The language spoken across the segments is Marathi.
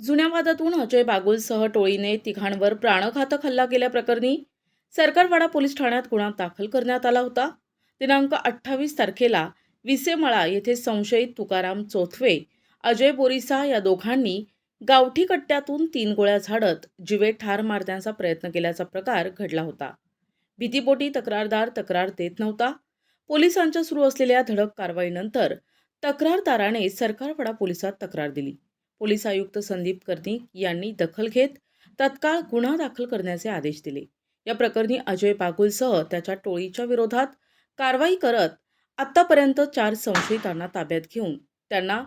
जुन्या वादातून अजय बागुलसह टोळीने तिघांवर प्राणघातक हल्ला केल्याप्रकरणी सरकारवाडा पोलीस ठाण्यात गुन्हा दाखल करण्यात आला होता. दिनांक अठ्ठावीस तारखेला विसेमळा येथे संशयित तुकाराम चोथवे अजय बोरिसा या दोघांनी गावठी कट्ट्यातून तीन गोळ्या झाडत जिवे ठार मारण्याचा प्रयत्न केल्याचा प्रकार घडला होता. भीतीपोटी तक्रारदार तक्रार देत नव्हता. पोलिसांच्या सुरू असलेल्या धडक कारवाईनंतर तक्रारदाराने सरकारवाडा पोलिसात तक्रार दिली. पोलीस आयुक्त संदीप कर्णिक यांनी दखल घेत तत्काळ गुन्हा दाखल करण्याचे आदेश दिले. या प्रकरणी अजय बागुलसह त्याच्या टोळीच्या विरोधात कारवाई करत आत्तापर्यंत चार संशयितांना ताब्यात घेऊन त्यांना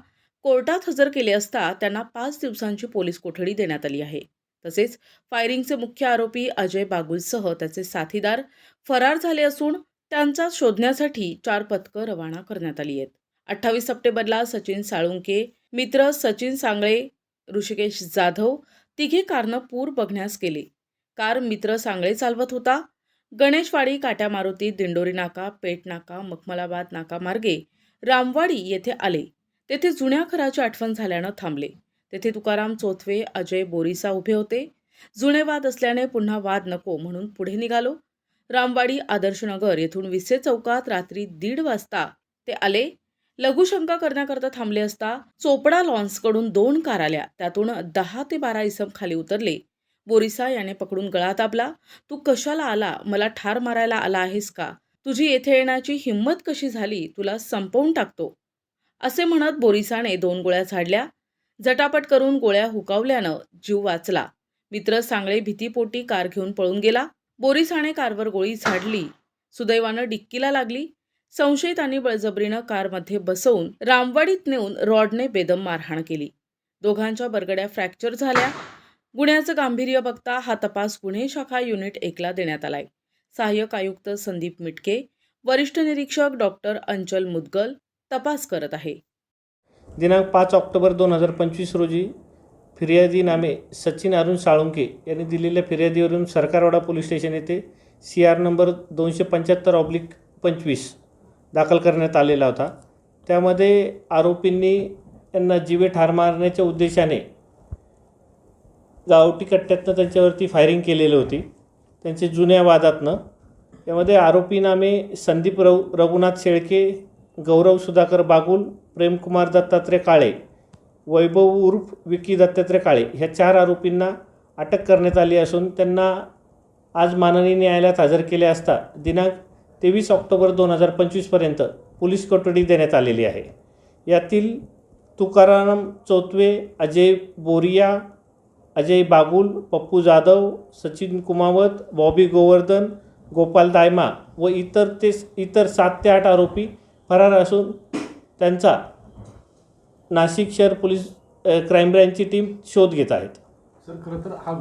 कोर्टात हजर केले असता त्यांना पाच दिवसांची पोलीस कोठडी देण्यात आली आहे. तसेच फायरिंगचे मुख्य आरोपी अजय बागुलसह त्याचे साथीदार फरार झाले असून त्यांचा शोधण्यासाठी चार पथकं रवाना करण्यात आली आहेत. अठ्ठावीस सप्टेंबरला सचिन साळुंके मित्र सचिन सांगळे ऋषिकेश जाधव तिघे कारनं पूर बघण्यास गेले. कार मित्र सांगळे चालवत होता. गणेशवाडी काट्या मारुती दिंडोरी नाका पेट नाका मखमलाबाद नाका मार्गे रामवाडी येथे आले. तेथे जुन्या घराची आठवण झाल्यानं थांबले. तेथे तुकाराम चोथवे अजय बोरिसा उभे होते. जुने वाद असल्याने पुन्हा वाद नको म्हणून पुढे निघालो. रामवाडी आदर्शनगर येथून विसे चौकात रात्री दीड वाजता ते आले. लघुशंका करण्याकरता थांबले असता चोपडा लॉन्सकडून दोन कार आल्या. त्यातून दहा ते बारा इसम खाली उतरले. बोरिसा याने पकडून गळा दाबला. तू कशाला आला? मला ठार मारायला आला आहेस का? तुझी येथे येण्याची हिंमत कशी झाली? तुला संपवून टाकतो. असे म्हणत बोरिसाने दोन गोळ्या झाडल्या. झटापट करून गोळ्या हुकावल्यानं जीव वाचला. मित्र सांगळे भीतीपोटी कार घेऊन पळून गेला. बोरिसाने कारवर गोळी झाडली. सुदैवानं डिक्कीला लागली. संशयितांनी बळजबरीनं कारमध्ये बसवून रामवाडीत नेऊन रॉडने बेदम मारहाण केली. दोघांच्या बरगड्या फ्रॅक्चर झाल्या. गुन्ह्याचं गांभीर्य बघता हा तपास गुन्हे शाखा युनिट एकला देण्यात आलाय. सहाय्यक आयुक्त संदीप मिटके वरिष्ठ निरीक्षक डॉक्टर अंचल मुदगल तपास करत आहे. दिनांक पाच ऑक्टोबर दोन हजार पंचवीस रोजी फिर्यादी नामे सचिन अरुण साळुंके यांनी दिलेल्या फिर्यादीवरून सरकारवाडा पोलीस स्टेशन येथे सी आर नंबर दोनशे पंच्याहत्तर ऑब्लिक पंचवीस दाखल करण्यात आलेला होता. त्यामध्ये आरोपींनी त्यांना जीवे ठार मारण्याच्या उद्देशाने गावठी कट्ट्यातनं त्यांच्यावरती फायरिंग केलेली होती. त्यांचे जुन्या वादातनं. त्यामध्ये आरोपी नामे संदीप रव रघुनाथ शेळके गौरव सुधाकर बागुल प्रेमकुमार दत्तात्रय काळे वैभव उर्फ विकी दत्तात्रय काळे ह्या चार आरोपींना अटक करण्यात आली असून त्यांना आज माननीय न्यायालयात हजर केले असता दिनांक तेवीस ऑक्टोबर दोन हजार पंचवीसपर्यंत पोलीस कोठडी देण्यात आलेली आहे. यातील तुकाराम चौतवे अजय बोरिया अजय बागुल पप्पू जाधव सचिन कुमावत बॉबी गोवर्धन गोपाल दायमा व इतर ते इतर सात ते आठ आरोपी फरार असून त्यांचा नाशिक शहर पोलीस क्राईम ब्रँचची टीम शोध घेत आहेत सर खरं तर हा